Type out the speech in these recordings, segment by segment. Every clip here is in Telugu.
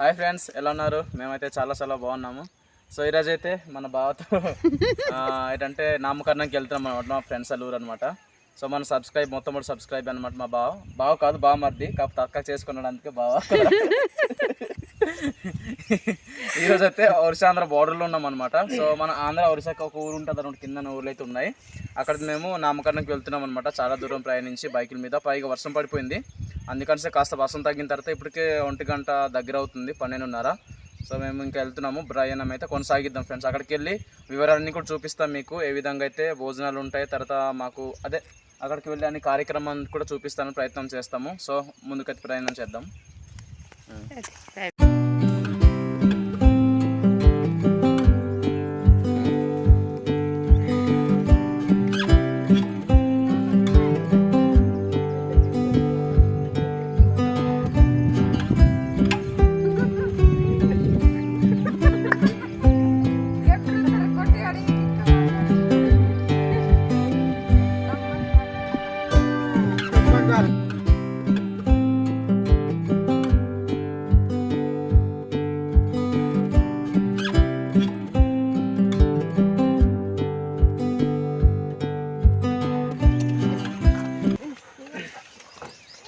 హాయ్ ఫ్రెండ్స్ ఎలా ఉన్నారు? మేమైతే చాలా చాలా బాగున్నాము. సో ఈరోజు అయితే మన బావతో ఏంటంటే నామకరణంకి వెళ్తున్నాం అనమాట మా ఫ్రెండ్స్ ఊరు అనమాట సో మన సబ్స్క్రైబ్ మొత్తం కూడా సబ్స్క్రైబ్ అనమాట మా బావ. బావ కాదు బావ మరిది. కాకపోతే అక్క చేసుకున్నాడు అందుకే బావ. ఈరోజు అయితే ఒరిస్సా ఆంధ్ర బార్డర్లో ఉన్నాం అనమాట సో మన ఆంధ్ర ఒరిసాకి ఒక ఊరు ఉంటుంది అనమాట కింద ఊర్లు అయితే ఉన్నాయి. అక్కడ మేము నామకరణంకి వెళ్తున్నాం అనమాట చాలా దూరం ప్రయాణించి బైకుల మీద. పైగా వర్షం పడిపోయింది. అందుకని కాస్త వర్షం తగ్గిన తర్వాత ఇప్పటికే ఒంటి గంట దగ్గర అవుతుంది పన్నెండున్నర. సో మేము ఇంకా వెళ్తున్నాము ప్రయాణం అయితే కొనసాగిద్దాం ఫ్రెండ్స్. అక్కడికి వెళ్ళి వివరాలన్నీ కూడా చూపిస్తాం మీకు ఏ విధంగా అయితే భోజనాలు ఉంటాయి తర్వాత మాకు అదే అక్కడికి వెళ్ళి అన్ని కార్యక్రమాన్ని కూడా చూపిస్తాను ప్రయత్నం చేస్తాము. సో ముందుకైతే ప్రయాణం చేద్దాం.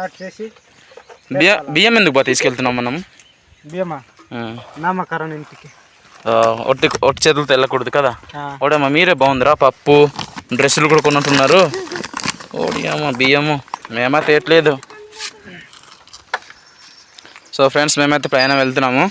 స్టార్ట్ చేసి బియ్యం బియ్యం ఎందుకు బా తీసుకెళ్తున్నాం మనం? బియ్యమా. నామకరణ ఇంటికి. ఒట్టి ఒట్టి చేతులతో వెళ్ళకూడదు కదా? ఓడమ్మా మీరే బాగుందిరా పప్పు డ్రెస్సులు కూడా కొన్నట్టున్నారు. ఓడియమ్మ బియ్యము మేమైతే ఎట్లేదు. సో ఫ్రెండ్స్ మేమైతే ప్రయాణం వెళ్తున్నాము.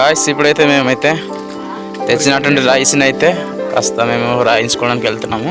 గాయస్ ఇప్పుడైతే మేమైతే తెచ్చినటువంటి రైస్ని అయితే కాస్త మేము రాయించుకోవడానికి వెళ్తున్నాము.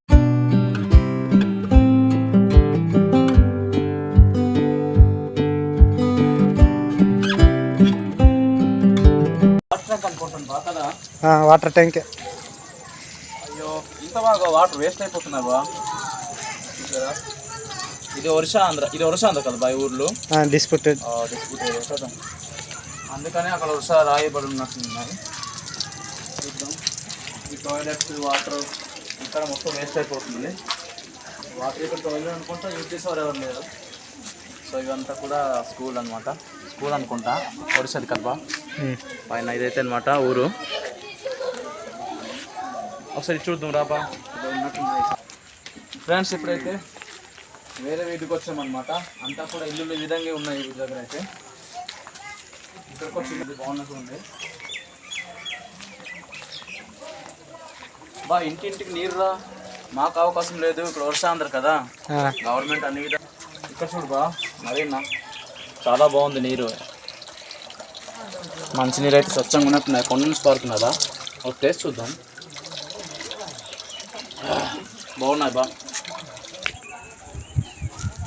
Water tank. అయ్యో ఇంత బాగా వాటర్ వేస్ట్? ఇది ఆంధ్ర ఇది ఆంధ్ర కదా బాయ్ ఊర్లో? డిస్ప్యూటెడ్ డిస్ప్యూట్ ఏరియా కదా అందుకనే అక్కడ ఒరిసా రాయబడి ఉన్నట్టున్నాయి చూద్దాం. ఈ టాయిలెట్స్ వాటర్ ఇక్కడ మొత్తం వేస్ట్ అయిపోతుంది. వాటర్ ఇక్కడ టాయిలెట్ అనుకుంటా యూజ్ చేసేవారు ఎవరు లేరు. సో ఇవంతా కూడా స్కూల్ అన్నమాట. స్కూల్ అనుకుంటా ఒరిసాది కదా పైన ఇదైతే అనమాట ఊరు. ఒకసారి చూద్దాం రాబా ఫ్రెండ్స్ ఇప్పుడైతే వేరే వీధికి వచ్చామన్నమాట. అంతా కూడా ఇల్లు ఈ విధంగా ఉన్నాయి ఈ దగ్గర అయితే. ఇక్కడికి వచ్చి బాగున్నట్టు ఉంది. బా ఇంటింటికి నీరు రా. మాకు అవకాశం లేదు. ఇక్కడ వర్షాంధ్ర కదా. గవర్నమెంట్ అన్ని విధాలు ఇక్కడ చూడు బా మరి నా చాలా బాగుంది నీరు. మంచి నీరు అయితే స్వచ్ఛంగా ఉన్నట్టున్నాయి. కొండ నుంచి పారుతున్నదా? ఒక టేస్ట్ చూద్దాం. బాగున్నాయి బా.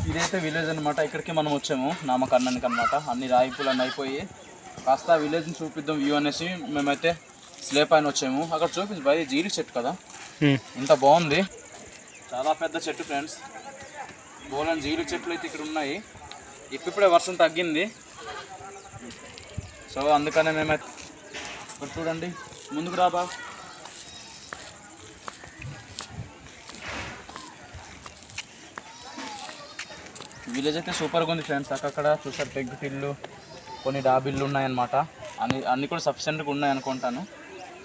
ఇదైతే విలేజ్ అనమాట ఇక్కడికి మనం వచ్చాము నామకర్ణానికి అనమాట అన్ని రాయిపులు అన్నీ అయిపోయి కాస్త విలేజ్ని చూపిద్దాం వ్యూ అనేసి మేమైతే స్లే పైన వచ్చాము. అక్కడ చూపించి బయట జీడి చెట్టు కదా? ఇంత బాగుంది. చాలా పెద్ద చెట్టు ఫ్రెండ్స్ బోలని జీడి చెట్లు అయితే ఇక్కడ ఉన్నాయి. ఇప్పుడే వర్షం తగ్గింది. సో అందుకనే మేమైతే ఇక్కడ చూడండి. ముందుకు రా విలేజ్ అయితే సూపర్గా ఉంది ఫ్రెండ్స్ అక్కడ చూసారు పెగ్గుటిల్లు కొన్ని డాబిళ్ళు ఉన్నాయన్నమాట. అన్ని అన్ని కూడా సఫిషియెంట్గా ఉన్నాయి అనుకుంటాను.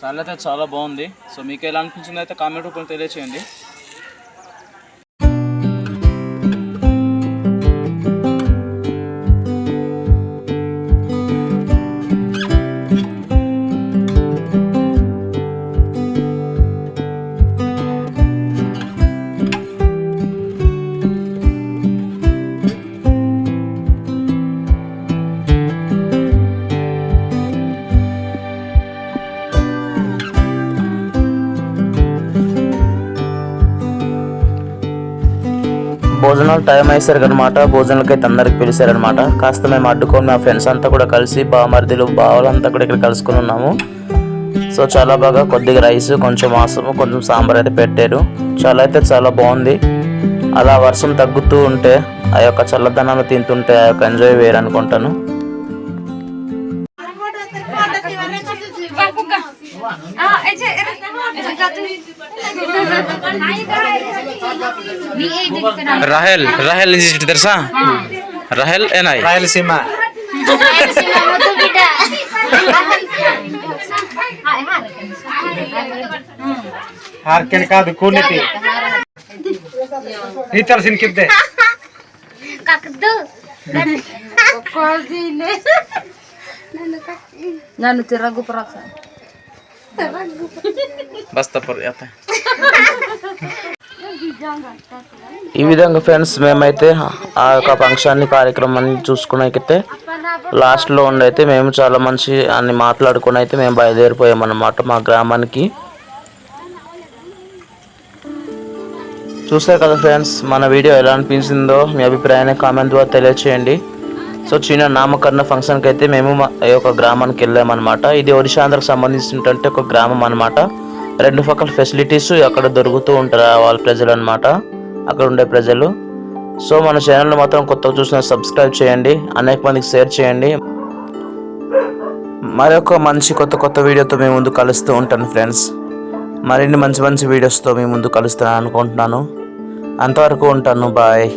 చాలా అయితే చాలా బాగుంది. సో మీకు ఎలా అనిపించింది అయితే కామెంట్ రూపంలో తెలియచేయండి. భోజనాలు టైం అయ్యేసరికి అనమాట భోజనాలకి అయితే అందరికి పిలిచారనమాట. కాస్త మేము అడ్డుకొని మా ఫ్రెండ్స్ అంతా కూడా కలిసి బామర్దిలు బావలంతా కూడా ఇక్కడ కలుసుకొని ఉన్నాము. సో చాలా బాగా కొద్దిగా రైస్ కొంచెం మాసము కొంచెం సాంబార్ అయితే పెట్టారు. చాలా అయితే చాలా బాగుంది. అలా వర్షం తగ్గుతూ ఉంటే ఆ యొక్క చల్లదనాన్ని తింటుంటే ఆ యొక్క enjoy Rahel, Rahel ini it there. Rahel and Rahel Sima. Rahel Sima, what do you do? Harken sin kipde. Kakdu. Kakdu. Nanu teragu perasa. Basta por ya ఈ విధంగా ఫ్రెండ్స్ మేమైతే ఆ యొక్క ఫంక్షన్ని కార్యక్రమాన్ని చూసుకునేకైతే లాస్ట్లో ఉండైతే మేము చాలా మంచి అన్ని మాట్లాడుకుని అయితే మేము బయలుదేరిపోయామన్నమాట మా గ్రామానికి. చూస్తారు కదా ఫ్రెండ్స్ మన వీడియో ఎలా అనిపించిందో మీ అభిప్రాయాన్ని కామెంట్ ద్వారా తెలియచేయండి. సో చిన్న నామకరణ ఫంక్షన్కి అయితే మేము మా ఈ యొక్క గ్రామానికి వెళ్ళామన్నమాట. ఇది ఒడిశాంధ్రకు సంబంధించినటువంటి ఒక గ్రామం అనమాట రెండు పక్కల ఫెసిలిటీస్ అక్కడ దొరుకుతూ ఉంటారు వాళ్ళ ప్రజలు అన్నమాట. అక్కడ ఉండే ప్రజలు. సో మన ఛానల్ మాత్రం కొత్తగా చూసిన సబ్స్క్రైబ్ చేయండి అనేక మందికి షేర్ చేయండి. మరొక మంచి కొత్త కొత్త వీడియోతో మేము ముందు కలుస్తూ ఉంటాను ఫ్రెండ్స్ మరిన్ని మంచి మంచి వీడియోస్తో మీ ముందు కలుస్తాను అనుకుంటున్నాను. అంతవరకు ఉంటాను బాయ్